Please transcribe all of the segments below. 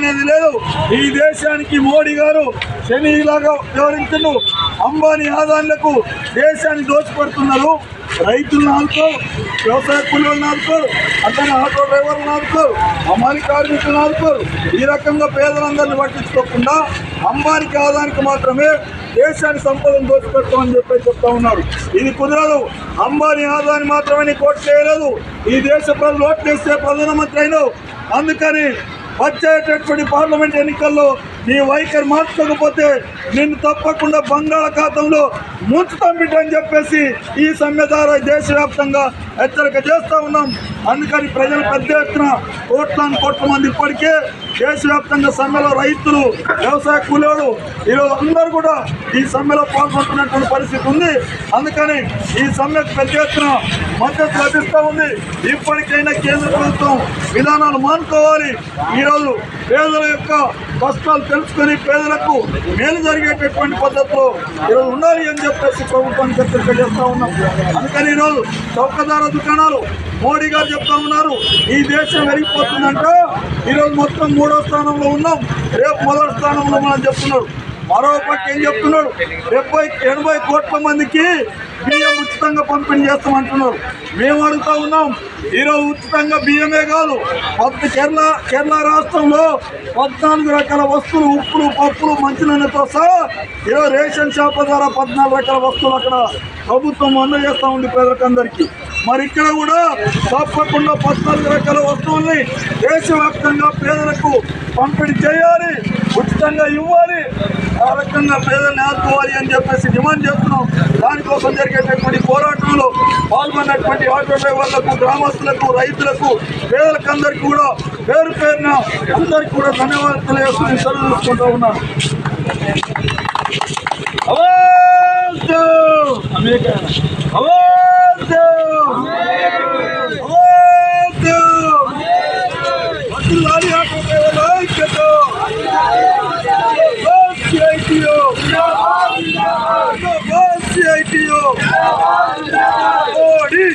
లేదు. ఈ దేశానికి మోడీ గారు శనిలాగా వ్యవహరించు అంబానీ ఆదాయాలకు దేశాన్ని దోచిపెడుతున్నారు రైతులను ఆదుకోరు వ్యవసాయ కూలీలను ఆదుకోరు అతని ఆటో డ్రైవర్లను ఆదుకోరు అమ్మాయి కార్మికులను ఆదుకోరు ఈ రకంగా పేదలందరినీ పట్టించుకోకుండా అంబానికి ఆదానికి మాత్రమే దేశాన్ని సంపదను దోచిపెడతామని చెప్పి చెప్తా ఉన్నారు. ఇది కుదరదు. అంబానీ ఆదాన్ని మాత్రమే కోట్ చేయలేదు. ఈ దేశ ప్రజలు ఓట్లేస్తే ప్రధానమంత్రి అయినావు. అందుకని వచ్చేటటువంటి పార్లమెంట్ ఎన్నికల్లో నీ వైఖరి మార్చుకోకపోతే నిన్ను తప్పకుండా బంగాళాఖాతంలో ముంచుతాం బిడ్డ అని చెప్పేసి ఈ సమ్మె ద్వారా దేశవ్యాప్తంగా హెచ్చరిక చేస్తూ ఉన్నాం. అందుకని ప్రజలు పెద్ద ఎత్తున కోట్లాను కోట్ల మంది ఇప్పటికే దేశవ్యాప్తంగా సమ్మెలో రైతులు వ్యవసాయ కూలీలు ఈరోజు అందరూ కూడా ఈ సమ్మెలో పాల్గొంటున్నటువంటి పరిస్థితి ఉంది. అందుకని ఈ సమ్మెకు పెద్ద ఎత్తున మద్దతు లభిస్తూ ఉంది. ఇప్పటికైనా కేంద్ర ప్రభుత్వం విధానాలు మానుకోవాలి. ఈరోజు పేదల యొక్క కష్టాలు తెలుసుకొని పేదలకు మేలు జరిగేటటువంటి పద్ధతిలో ఈరోజు ఉండాలి అని చెప్పేసి ప్రభుత్వానికి హెచ్చరిక చేస్తూ ఉన్నాం. అందుకని ఈరోజు చౌకదార దుకాణాలు మోడీ గారు చెప్తా ఉన్నారు. ఈ దేశం వెలిగిపోతుందంట ఈరోజు మొత్తం మూడో స్థానంలో ఉన్నాం. రేపు మొదటి స్థానంలో మనం చెప్తున్నారు. మరో పక్క ఏం చెప్తున్నాడు? డెబ్బై ఎనభై కోట్ల మందికి బియ్యం ఉచితంగా పంపిణీ చేస్తామంటున్నారు. మేము అడుగుతా ఉన్నాం ఈరోజు ఉచితంగా బియ్యమే కాదు పత్తి కేరళ కేరళ రాష్ట్రంలో పద్నాలుగు రకాల వస్తువులు ఉప్పులు పప్పులు మంచినీళ్ళతో సహా ఈరోజు రేషన్ షాప్ ద్వారా పద్నాలుగు రకాల వస్తువులు అక్కడ ప్రభుత్వం అందజేస్తూ ఉంది ప్రజలకందరికీ. మరి ఇక్కడ కూడా తప్పకుండా పద్నాలుగు రకాల వస్తువుల్ని దేశవ్యాప్తంగా పేదలకు పంపిణీ చేయాలి ఉచితంగా ఇవ్వాలి. ఆ రకంగా పేదలను ఆదుకోవాలి అని చెప్పేసి డిమాండ్ చేస్తున్నాం దానికోసం జరిగేటటువంటి పోరాటంలో పాల్గొన్నటువంటి ఆటో డ్రైవర్లకు గ్రామస్తులకు రైతులకు పేదలకు అందరికీ కూడా పేరు పేరున అందరికీ కూడా ధన్యవాదాలు తెలియజేస్తూ సెలవు తీసుకుంటూ ఉన్నాను అవాజ్! అవాజ్! అవాజ్!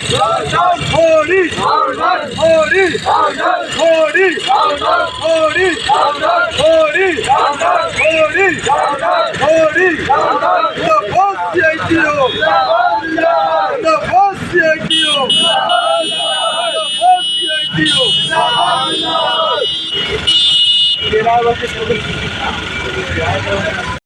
হরি হরি হরি হরি হরি হরি হরি ভক্তি ভক্তি ভক্তি